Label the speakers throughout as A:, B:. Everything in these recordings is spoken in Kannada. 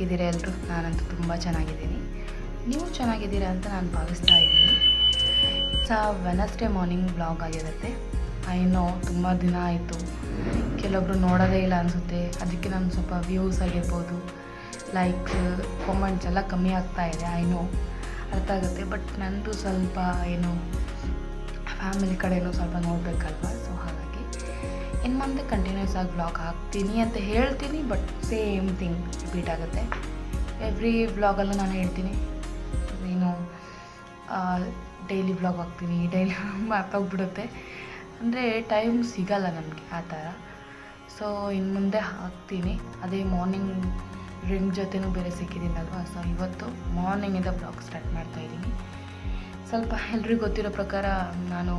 A: ಹೇಗಿದ್ದೀರಾ ಎಲ್ಲರೂ ನಾನಂತೂ ತುಂಬ ಚೆನ್ನಾಗಿದ್ದೀನಿ. ನೀವು ಚೆನ್ನಾಗಿದ್ದೀರಾ ಅಂತ ನಾನು ಭಾವಿಸ್ತಾ ಇದ್ದೀನಿ. ಸಾ ವೆನಸ್ಡೇ ಮಾರ್ನಿಂಗ್ ಬ್ಲಾಗ್ ಆಗಿರುತ್ತೆ. ಐನೋ ತುಂಬ ದಿನ ಆಯಿತು. ಕೆಲವೊಬ್ರು ನೋಡೋದೇ ಇಲ್ಲ ಅನಿಸುತ್ತೆ. ಅದಕ್ಕೆ ನಾನು ಸ್ವಲ್ಪ ವ್ಯೂಸ್ ಆಗಿರ್ಬೋದು ಲೈಕ್ ಕಾಮೆಂಟ್ಸ್ ಎಲ್ಲ ಕಮ್ಮಿ ಆಗ್ತಾ ಇದೆ ಐನೋ ಅರ್ಥ ಆಗುತ್ತೆ. ಬಟ್ ನನ್ನದು ಸ್ವಲ್ಪ ಏನು ಫ್ಯಾಮಿಲಿ ಕಡೆಯೂ ಸ್ವಲ್ಪ ನೋಡಬೇಕಲ್ವಾ? ಸೊ ಹಾಗೆ ಇನ್ನು ಮುಂದೆ ಕಂಟಿನ್ಯೂಸ್ ಆಗಿ ಬ್ಲಾಗ್ ಹಾಕ್ತೀನಿ ಅಂತ ಹೇಳ್ತೀನಿ ಬಟ್ ಸೇಮ್ ಥಿಂಗ್ ರಿಪೀಟ್ ಆಗುತ್ತೆ. ಎವ್ರಿ ಬ್ಲಾಗಲ್ಲೂ ನಾನು ಹೇಳ್ತೀನಿ. ನೀನು ಡೈಲಿ ಬ್ಲಾಗ್ ಹಾಕ್ತೀನಿ ಡೈಲಿ ಮಾತಾಗ್ಬಿಡುತ್ತೆ ಅಂದರೆ ಟೈಮ್ ಸಿಗಲ್ಲ ನಮಗೆ ಆ ಥರ. ಸೊ ಇನ್ನು ಮುಂದೆ ಹಾಕ್ತೀನಿ. ಅದೇ ಮಾರ್ನಿಂಗ್ ಡ್ರಿಂಕ್ ಜೊತೆನೂ ಬೇರೆ ಸಿಕ್ಕಿದ್ದೀನಲ್ವಾ ಸೊ ಇವತ್ತು ಮಾರ್ನಿಂಗಿಂದ ಬ್ಲಾಗ್ ಸ್ಟಾರ್ಟ್ ಮಾಡ್ತಾಯಿದ್ದೀನಿ ಸ್ವಲ್ಪ ಎಲ್ರಿಗೂ ಗೊತ್ತಿರೋ ಪ್ರಕಾರ ನಾನು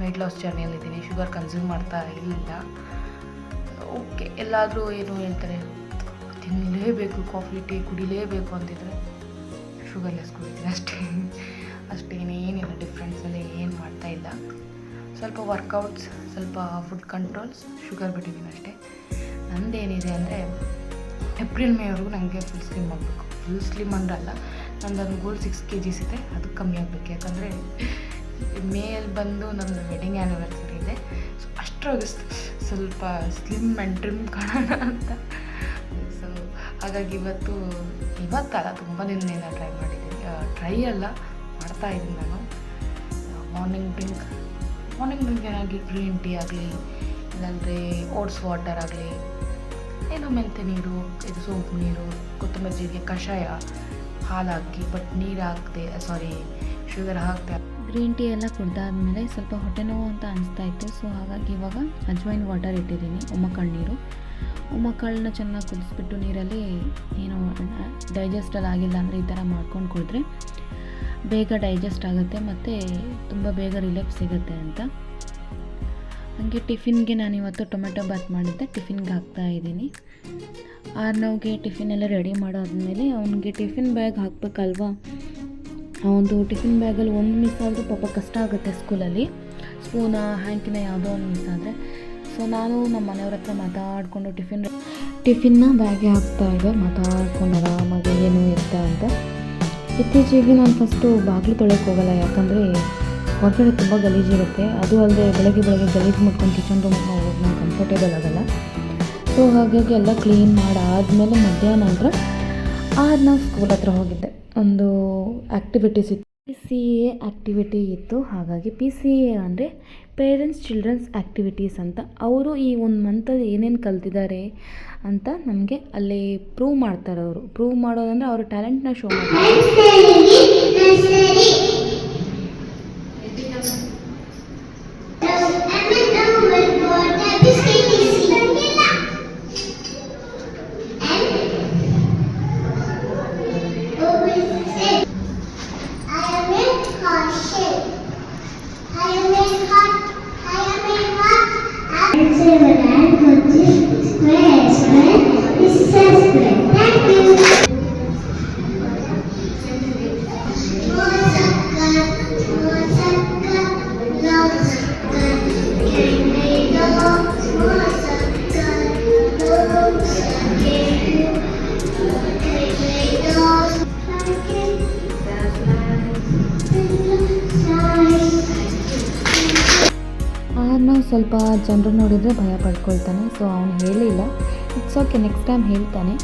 A: ವೆಯ್ಟ್ ಲಾಸ್ ಜರ್ನಿಯಲ್ಲಿದ್ದೀನಿ ಶುಗರ್ ಕನ್ಸ್ಯೂಮ್ ಮಾಡ್ತಾ ಇಲ್ಲ. ಓಕೆ ಎಲ್ಲಾದರೂ ಏನು ಹೇಳ್ತಾರೆ? ತಿನ್ನಲೇಬೇಕು ಕಾಫಿ ಟೀ ಕುಡಿಲೇಬೇಕು ಅಂತಿದ್ರೆ ಶುಗರ್ಲೆಸ್ ಕುಡಿತೀನಿ ಅಷ್ಟೇ. ಅಷ್ಟೇನೇನಿಲ್ಲ ಡಿಫ್ರೆನ್ಸಲ್ಲಿ ಏನು ಮಾಡ್ತಾ ಇಲ್ಲ. ಸ್ವಲ್ಪ ವರ್ಕೌಟ್ಸ್ ಸ್ವಲ್ಪ ಫುಡ್ ಕಂಟ್ರೋಲ್ಸ್ ಶುಗರ್ ಬಿಟ್ಟಿದ್ದೀನಿ ಅಷ್ಟೇ. ನಂದೇನಿದೆ ಅಂದರೆ ಏಪ್ರಿಲ್ ಮೇವರೆಗೂ ನನಗೆ ಫುಲ್ ಸ್ಲಿಮ್ ಆಗಬೇಕು. ಫುಲ್ ಸ್ಲಿಮ್ ಅಂದ್ರಲ್ಲ ನಂದು ಗೋಲ್ ಸಿಕ್ಸ್ ಕೆ ಜಿಸ್ ಇದೆ, ಅದು ಕಮ್ಮಿ ಆಗಬೇಕು. ಯಾಕಂದರೆ ಮೇಯಲ್ಲಿ ಬಂದು ನಮ್ಮದು ವೆಡ್ಡಿಂಗ್ ಆ್ಯನಿವರ್ಸರಿ ಇದೆ. ಸೊ ಅಷ್ಟರೊಳಗೆ ಸ್ವಲ್ಪ ಸ್ಲಿಮ್ ಆ್ಯಂಡ್ ಟ್ರಿಮ್ ಕಾಣೋಣ ಅಂತ. ಸೊ ಹಾಗಾಗಿ ಇವತ್ತು, ಇವತ್ತಲ್ಲ, ತುಂಬ ದಿನದಿಂದ ಟ್ರೈ ಮಾಡಿದ್ದೀನಿ ಟ್ರೈ ಅಲ್ಲ, ಮಾಡ್ತಾ ಇದ್ದೀನಿ ನಾನು. ಮಾರ್ನಿಂಗ್ ಡ್ರಿಂಕ್ ಮಾರ್ನಿಂಗ್ ಡ್ರಿಂಕ್ ಏನಾಗಲಿ ಗ್ರೀನ್ ಟೀ ಆಗಲಿ, ಇಲ್ಲಾಂದರೆ ಓಟ್ಸ್ ವಾಟರ್ ಆಗಲಿ, ಏನೋ ಮೆಂತೆ ನೀರು, ಇದು ಸೋಂಪು ನೀರು, ಕೊತ್ತಂಬರಿ ಜೀರಿಗೆ, ಕಷಾಯ ಹಾಲು ಹಾಕಿ ಬಟ್ ನೀರು ಹಾಕದೆ ಸಾರಿ ಶುಗರ್ ಹಾಕದೆ.
B: ಗ್ರೀನ್ ಟೀ ಎಲ್ಲ ಕುಡ್ದಾದ್ಮೇಲೆ ಸ್ವಲ್ಪ ಹೊಟ್ಟೆ ನೋವು ಅಂತ ಅನಿಸ್ತಾ ಇತ್ತು. ಸೊ ಹಾಗಾಗಿ ಇವಾಗ ಅಜ್ವೈನ್ ವಾಟರ್ ಇಟ್ಟಿದ್ದೀನಿ ಉಮ್ಮಕಳ್ಳು ನೀರು. ಉಮ್ಮಕಳ್ಳನ್ನ ಚೆನ್ನಾಗಿ ಕುದಿಸ್ಬಿಟ್ಟು ನೀರಲ್ಲಿ ಏನು ಡೈಜೆಸ್ಟಲ್ಲಿ ಆಗಿಲ್ಲ ಅಂದರೆ ಈ ಥರ ಮಾಡ್ಕೊಂಡು ಕುಡಿದ್ರೆ ಬೇಗ ಡೈಜೆಸ್ಟ್ ಆಗುತ್ತೆ ಮತ್ತು ತುಂಬ ಬೇಗ ರಿಲ್ಯಾಕ್ಸ್ ಸಿಗುತ್ತೆ ಅಂತ. ಹಾಗೆ ಟಿಫಿನ್ಗೆ ನಾನು ಇವತ್ತು ಟೊಮೆಟೊ ಬಾತ್ ಮಾಡಿದ್ದೆ, ಟಿಫಿನ್ಗೆ ಹಾಕ್ತಾ ಇದ್ದೀನಿ. ಆರ್ನವ್ಗೆ ಟಿಫಿನ್ ಎಲ್ಲ ರೆಡಿ ಮಾಡಾದ್ಮೇಲೆ ಅವನಿಗೆ ಟಿಫಿನ್ ಬ್ಯಾಗ್ ಹಾಕಬೇಕಲ್ವಾ? ಅವನದು ಟಿಫಿನ್ ಬ್ಯಾಗಲ್ಲಿ ಒಂದು ಮಿಸ್ ಆದರೂ ಪಾಪ ಕಷ್ಟ ಆಗುತ್ತೆ ಸ್ಕೂಲಲ್ಲಿ. ಸ್ಪೂನ ಹ್ಯಾಂಕಿನ ಯಾವುದೋ ಒಂದು ಮಿಸ್ ಆದರೆ. ಸೊ ನಾನು ನಮ್ಮ ಮನೆಯವ್ರ ಹತ್ರ ಮಾತಾಡಿಕೊಂಡು ಟಿಫಿನ್, ಟಿಫಿನ್ನ ಬ್ಯಾಗ್ಗೆ ಹಾಕ್ತಾ ಇದ್ದೆ. ಮಾತಾಡ್ಕೊಂಡು ಆರಾಮಾಗಿ ಏನು ಇರ್ತ ಅಂತ. ಇತ್ತೀಚೆಗೆ ನಾನು ಫಸ್ಟು ಬಾಗಿಲು ತೊಳೆಯೋಕೆ ಹೋಗಲ್ಲ, ಯಾಕಂದರೆ ಹೊರಗಡೆ ತುಂಬ ಗಲೀಜಿರುತ್ತೆ ಅದು ಅಲ್ಲದೆ ಬೆಳಗ್ಗೆ ಬೆಳಗ್ಗೆ ಗಲೀಜು ಮಾಡ್ಕೊಂಡು ಕಿಚನ್ ರೂಮ್ಗೆ ಹೋಗೋದು ನಂಗೆ ಕಂಫರ್ಟೇಬಲ್ ಆಗಲ್ಲ. ಸೊ ಹಾಗಾಗಿ ಎಲ್ಲ ಕ್ಲೀನ್ ಮಾಡಾದಮೇಲೆ ಮಧ್ಯಾಹ್ನ ಅಂದರೆ ಆದ ನಾವು ಸ್ಕೂಲ್ ಹತ್ರ ಹೋಗಿದ್ದೆ. ಒಂದು ಆ್ಯಕ್ಟಿವಿಟೀಸ್ ಇತ್ತು ಪಿ ಸಿ ಎ ಆ್ಯಕ್ಟಿವಿಟಿ ಇತ್ತು. ಹಾಗಾಗಿ ಪಿ ಸಿ ಎ ಅಂದರೆ ಪೇರೆಂಟ್ಸ್ ಚಿಲ್ಡ್ರನ್ಸ್ ಆ್ಯಕ್ಟಿವಿಟೀಸ್ ಅಂತ. ಅವರು ಈ ಒಂದು ಮಂತಲ್ಲಿ ಏನೇನು ಕಲ್ತಿದ್ದಾರೆ ಅಂತ ನಮಗೆ ಅಲ್ಲಿ ಪ್ರೂವ್ ಮಾಡ್ತಾರೆ ಅವರು ಪ್ರೂವ್ ಮಾಡೋದಂದರೆ ಅವ್ರ ಟ್ಯಾಲೆಂಟ್ನ ಶೋ ಮಾಡ್ತಾರೆ. the land, which is square, square. ಸ್ವಲ್ಪ ಜನರು ನೋಡಿದರೆ ಭಯ ಪಡ್ಕೊಳ್ತಾನೆ ಸೊ ಅವನು ಹೇಳಿಲ್ಲ. ಇಟ್ಸ್ ಓಕೆ ನೆಕ್ಸ್ಟ್ ಟೈಮ್ ಹೇಳ್ತಾನೆ.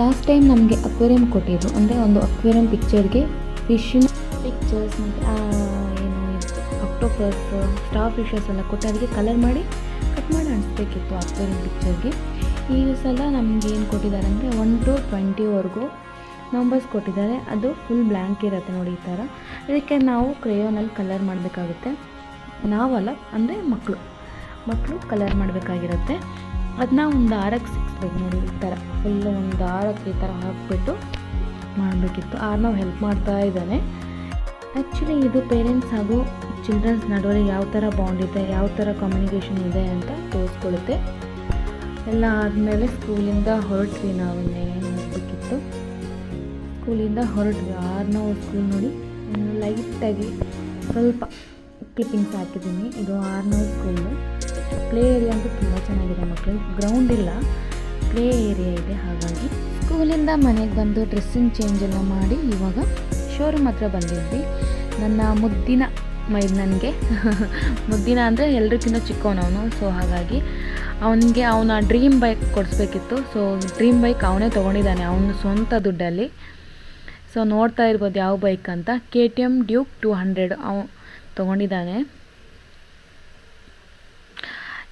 B: ಲಾಸ್ಟ್ ಟೈಮ್ ನಮಗೆ ಅಕ್ವೇರಿಯಂ ಕೊಟ್ಟಿದ್ರು, ಅಂದರೆ ಒಂದು ಅಕ್ವೇರಿಯಂ ಪಿಕ್ಚರ್ಗೆ ಫಿಶಿನ ಪಿಕ್ಚರ್ಸ್ ಮತ್ತು ಏನು ಅಕ್ಟೋಪಸ್ ಸ್ಟಾರ್ ಫಿಶಸ್ ಎಲ್ಲ ಕೊಟ್ಟು ಅದಕ್ಕೆ ಕಲರ್ ಮಾಡಿ ಕಟ್ ಮಾಡಿ ಅನಿಸ್ಬೇಕಿತ್ತು ಅಕ್ವೇರಿಯಂ ಪಿಕ್ಚರ್ಗೆ ಈ ಸಲ ನಮಗೆ ಏನು ಕೊಟ್ಟಿದ್ದಾರೆ ಅಂದರೆ ಒನ್ ಟು ಟ್ವೆಂಟಿವರೆಗೂ ನಂಬರ್ಸ್ ಕೊಟ್ಟಿದ್ದಾರೆ. ಅದು ಫುಲ್ ಬ್ಲ್ಯಾಂಕ್ ಇರುತ್ತೆ ನೋಡಿ ಈ ಥರ. ಇದಕ್ಕೆ ನಾವು ಕ್ರೇಯೋನಲ್ಲಿ ಕಲರ್ ಮಾಡಬೇಕಾಗುತ್ತೆ. ನಾವಲ್ಲ ಅಂದರೆ ಮಕ್ಕಳು ಮಕ್ಕಳು ಕಲರ್ ಮಾಡಬೇಕಾಗಿರುತ್ತೆ. ಅದನ್ನ ಒಂದು ಆರಕ್ಕೆ ಸಿಕ್ಸ್ಬೇಕು ನೋಡಿ ಈ ಥರ ಫುಲ್ಲು ಒಂದು ಆರಕ್ಕೆ ಈ ಥರ ಹಾಕಿಬಿಟ್ಟು ಮಾಡಬೇಕಿತ್ತು. ಆರ್ನವ್ ಹೆಲ್ಪ್ ಮಾಡ್ತಾ ಇದ್ದಾನೆ. ಆ್ಯಕ್ಚುಲಿ ಇದು ಪೇರೆಂಟ್ಸ್ ಹಾಗೂ ಚಿಲ್ಡ್ರನ್ಸ್ ನಡುವೆ ಯಾವ ಥರ ಬಾಂಡ್ ಇದೆ, ಯಾವ ಥರ ಕಮ್ಯುನಿಕೇಷನ್ ಇದೆ ಅಂತ ತೋರಿಸ್ಕೊಳುತ್ತೆ. ಎಲ್ಲ ಆದಮೇಲೆ ಸ್ಕೂಲಿಂದ ಹೊರಟ್ವಿ ನಾವು ನೋಡಬೇಕಿತ್ತು ಸ್ಕೂಲಿಂದ ಹೊರಟ್ವಿ. ಆರ್ನವ್ ಸ್ಕೂಲ್ ನೋಡಿ. ಲೈಟಾಗಿ ಸ್ವಲ್ಪ ಕ್ಲಿಪ್ಪಿಂಗ್ಸ್ ಹಾಕಿದ್ದೀನಿ. ಇದು ಆರ್ನೂರು ಸ್ಕೂಲು ಪ್ಲೇ ಏರಿಯಾ ಅಂತೂ ತುಂಬ ಚೆನ್ನಾಗಿದೆ ಮಕ್ಕಳು ಗ್ರೌಂಡ್ ಇಲ್ಲ. ಪ್ಲೇ ಏರಿಯಾ ಇದೆ, ಹಾಗಾಗಿ. ಸ್ಕೂಲಿಂದ ಮನೆಗೆ ಬಂದು ಡ್ರೆಸ್ಸಿಂಗ್ ಚೇಂಜ್ ಎಲ್ಲ ಮಾಡಿ ಇವಾಗ ಶೋರೂಮ್ ಹತ್ರ ಬಂದಿದ್ವಿ. ನನ್ನ ಮುದ್ದಿನ, ಮೈ ನನಗೆ. ಮುದ್ದಿನ ಅಂದರೆ ಎಲ್ರಿಗಿಂತ ಚಿಕ್ಕವನವನು. ಸೊ ಹಾಗಾಗಿ ಅವನಿಗೆ ಅವನ ಡ್ರೀಮ್ ಬೈಕ್ ಕೊಡಿಸ್ಬೇಕಿತ್ತು. ಸೊ ಡ್ರೀಮ್ ಬೈಕ್ ಅವನೇ ತೊಗೊಂಡಿದ್ದಾನೆ, ಅವನ ಸ್ವಂತ ದುಡ್ಡಲ್ಲಿ. ಸೊ ನೋಡ್ತಾ ಇರ್ಬೋದು ಯಾವ ಬೈಕ್ ಅಂತ. K T M Duke two hundred ಅವ ತೊಗೊಂಡಿದ್ದಾನೆ.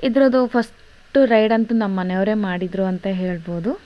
B: ಇದರದು ಫಸ್ಟ್ ರೈಡ್ ಅಂತೂ ನಮ್ಮ ಮನೆಯವರೇ ಮಾಡಿದರು ಅಂತ ಹೇಳ್ಬೋದು.